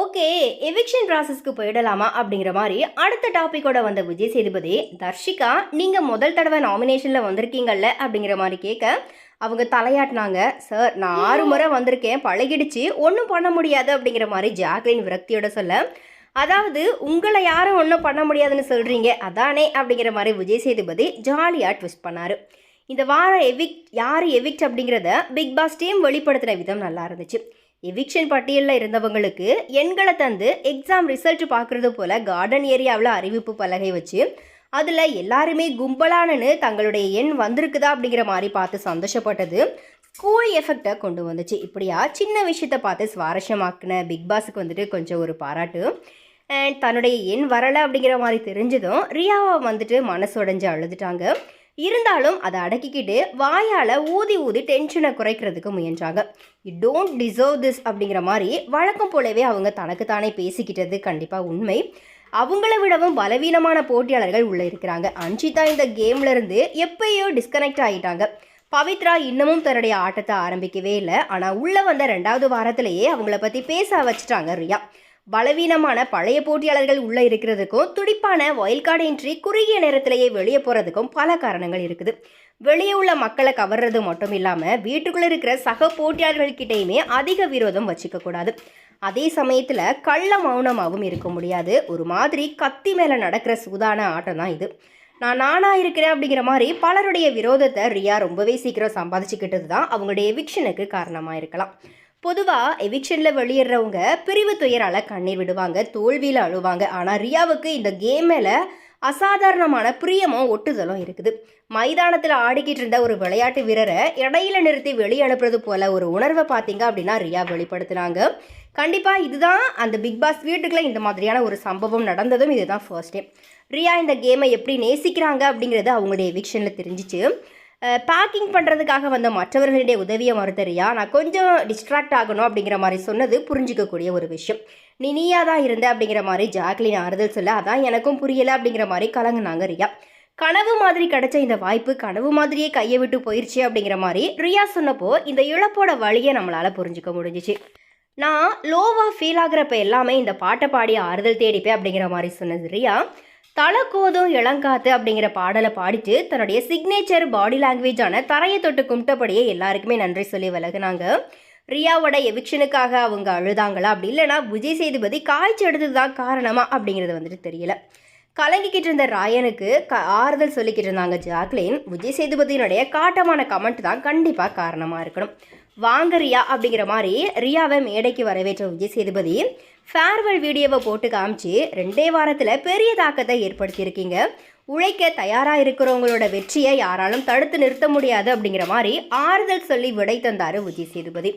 Okay eviction ப்ராசஸ்க்கு போயிடலாமா அப்படிங்கிற மாதிரி அடுத்த டாப்பிக்கோட வந்த விஜய் சேதுபதி தர்ஷிகா நீங்கள் முதல் தடவை நாமினேஷனில் வந்திருக்கீங்கல்ல அப்படிங்கிற மாதிரி கேட்க அவங்க தலையாட்டினாங்க. சார் நான் ஆறு முறை வந்திருக்கேன் பழகிடுச்சு ஒன்றும் பண்ண முடியாது அப்படிங்கிற மாதிரி ஜாக்லின் விரக்தியோட சொல்ல அதாவது உங்களை யாரும் ஒன்றும் பண்ண முடியாதுன்னு சொல்கிறீங்க அதானே? அப்படிங்கிற மாதிரி விஜய் சேதுபதி ஜாலியாக ட்விஸ்ட் பண்ணார். இந்த வாரம் எவிக்ட் யார் எவிக்ட் அப்படிங்கிறத பிக் பாஸ் டீம் வெளிப்படுத்தின விதம் நல்லா இருந்துச்சு. எவிக்ஷன் பட்டியலில் இருந்தவங்களுக்கு எண்களை தந்து எக்ஸாம் ரிசல்ட் பார்க்குறது போல் கார்டன் ஏரியாவில் அறிவிப்பு பலகை வச்சு அதில் எல்லாருமே கும்பலானன்னு தங்களுடைய எண் வந்திருக்குதா அப்படிங்கிற மாதிரி பார்த்து சந்தோஷப்பட்டது. ஸ்கூல் எஃபெக்டை கொண்டு வந்துச்சு. இப்படியா? சின்ன விஷயத்தை பார்த்து சுவாரஸ்யமாக்குன பிக் பாஸுக்கு வந்துட்டு கொஞ்சம் ஒரு பாராட்டு. அண்ட் தன்னுடைய எண் வரலை அப்படிங்கிற மாதிரி தெரிஞ்சதும் ரியாவை வந்துட்டு மனசு உடைஞ்சு அழுதுட்டாங்க. இருந்தாலும் அதை அடக்கிக்கிட்டு வாயால் ஊதி ஊதி டென்ஷனை குறைக்கிறதுக்கு முயன்றாங்க. யூ டோன்ட் டிசர்வ் திஸ் அப்படிங்கிற மாதிரி வழக்கம் போலவே அவங்க தனக்கு தானே பேசிக்கிட்டது கண்டிப்பாக உண்மை. அவங்கள விடவும் பலவீனமான போட்டியாளர்கள் உள்ளே இருக்கிறாங்க. அன்ஷிதா இந்த கேம்லேருந்து எப்பயோ டிஸ்கனெக்ட் ஆகிட்டாங்க பவித்ரா இன்னமும் தன்னுடைய ஆட்டத்தை ஆரம்பிக்கவே இல்லை. ஆனால் உள்ளே வந்த ரெண்டாவது வாரத்திலேயே அவங்கள பற்றி பேச வச்சுட்டாங்க ரியா. பலவீனமான பழைய போட்டியாளர்கள் உள்ளே இருக்கிறதுக்கும் துடிப்பான ஒயில் கார்டு என்ட்ரி குறுகிய நேரத்திலேயே வெளியே போகிறதுக்கும் பல காரணங்கள் இருக்குது. வெளியே உள்ள மக்களை கவர்றது மட்டும் இல்லாமல் வீட்டுக்குள்ளே இருக்கிற சக போட்டியாளர்கள்கிட்டையுமே அதிக விரோதம் வச்சுக்கக்கூடாது அதே சமயத்தில் கள்ள மௌனமாகவும் இருக்க முடியாது. ஒரு மாதிரி கத்தி மேலே நடக்கிற சூதான ஆட்டம் தான் இது. நான் நானாக இருக்கிறேன் அப்படிங்கிற மாதிரி பலருடைய விரோதத்தை ரியா ரொம்பவே சீக்கிரம் சம்பாதிச்சுக்கிட்டது தான் அவங்களுடைய எவிக்ஷனுக்கு காரணமாக இருக்கலாம். பொதுவாக எவிக்ஷனில் வெளியிடுறவங்க பிரிவு துயரால் கண்ணீர் விடுவாங்க தோல்வியில் அழுவாங்க. ஆனால் ரியாவுக்கு இந்த கேம் மேலே அசாதாரணமான பிரியமும் ஒட்டுதலும் இருக்குது. மைதானத்தில் ஆடிக்கிட்டு இருந்த ஒரு விளையாட்டு வீரரை இடையில நிறுத்தி வெளியே அனுப்புறது போல ஒரு உணர்வை பார்த்தீங்க அப்படின்னா ரியா வெளிப்படுத்தினாங்க. கண்டிப்பாக இதுதான் அந்த பிக் பாஸ் வீட்டுக்குள்ள இந்த மாதிரியான ஒரு சம்பவம் நடந்ததும் இதுதான் ஃபர்ஸ்ட் டைம் ரியா இந்த கேமை எப்படி நேசிக்கிறாங்க அப்படிங்கிறது அவங்களுடைய எவிக்ஷனில் தெரிஞ்சிச்சு. பேக்கிங் பண்ணுறதுக்காக வந்த மற்றவர்களுடைய உதவியை மறுத்தறியா? நான் கொஞ்சம் டிஸ்ட்ராக்ட் ஆகணும் அப்படிங்கிற மாதிரி சொன்னது புரிஞ்சிக்கக்கூடிய ஒரு விஷயம். நீ நீயா தான் இருந்த அப்படிங்கிற மாதிரி ஜாக்லின் ஆறுதல் சொல்ல அதான் எனக்கும் புரியலை அப்படிங்கிற மாதிரி கலங்குனாங்க ரியா. கனவு மாதிரி கிடைச்ச இந்த வாய்ப்பு கனவு மாதிரியே கையை விட்டு போயிடுச்சு அப்படிங்கிற மாதிரி ரியா சொன்னப்போ இந்த இழப்போட வழியை நம்மளால் புரிஞ்சுக்க முடிஞ்சிச்சு. நான் லோவாக ஃபீல் ஆகிறப்ப எல்லாமே இந்த பாட்டை பாடி ஆறுதல் தேடிப்பேன் அப்படிங்கிற மாதிரி சொன்னது ரியா. தலக்கோதும் இளங்காத்து அப்படிங்கிற பாடலை பாடிட்டு தன்னுடைய சிக்னேச்சர் பாடி லாங்குவேஜான தரையை தொட்டு கும்பிட்டபடியே எல்லாருக்குமே நன்றி சொல்லி விலகுனாங்க. ரியாவோட எவிக்ஷனுக்காக அவங்க அழுதாங்களா அப்படி இல்லைனா விஜய் சேதுபதி காய்ச்சி எடுத்தது தான் காரணமா அப்படிங்கிறது வந்துட்டு தெரியல. கலங்கிக்கிட்டு இருந்த ராயனுக்கு க ஆறுதல் சொல்லிக்கிட்டு இருந்தாங்க ஜாக்லின். விஜய் சேதுபதியினுடைய காட்டமான கமெண்ட் தான் கண்டிப்பாக காரணமாக இருக்கணும். வாங்க ரியா அப்படிங்கிற மாதிரி ரியாவை மேடைக்கு வரவேற்ற விஜய் சேதுபதி ஃபேர்வெல் வீடியோவை போட்டு காமிச்சு ரெண்டே வாரத்தில் பெரிய தாக்கத்தை ஏற்படுத்தியிருக்கீங்க. உழைக்க தயாராக இருக்கிறவங்களோட வெற்றியை யாராலும் தடுத்து நிறுத்த முடியாது அப்படிங்கிற மாதிரி ஆறுதல் சொல்லி விடை தந்தார் விஜய் சேதுபதி.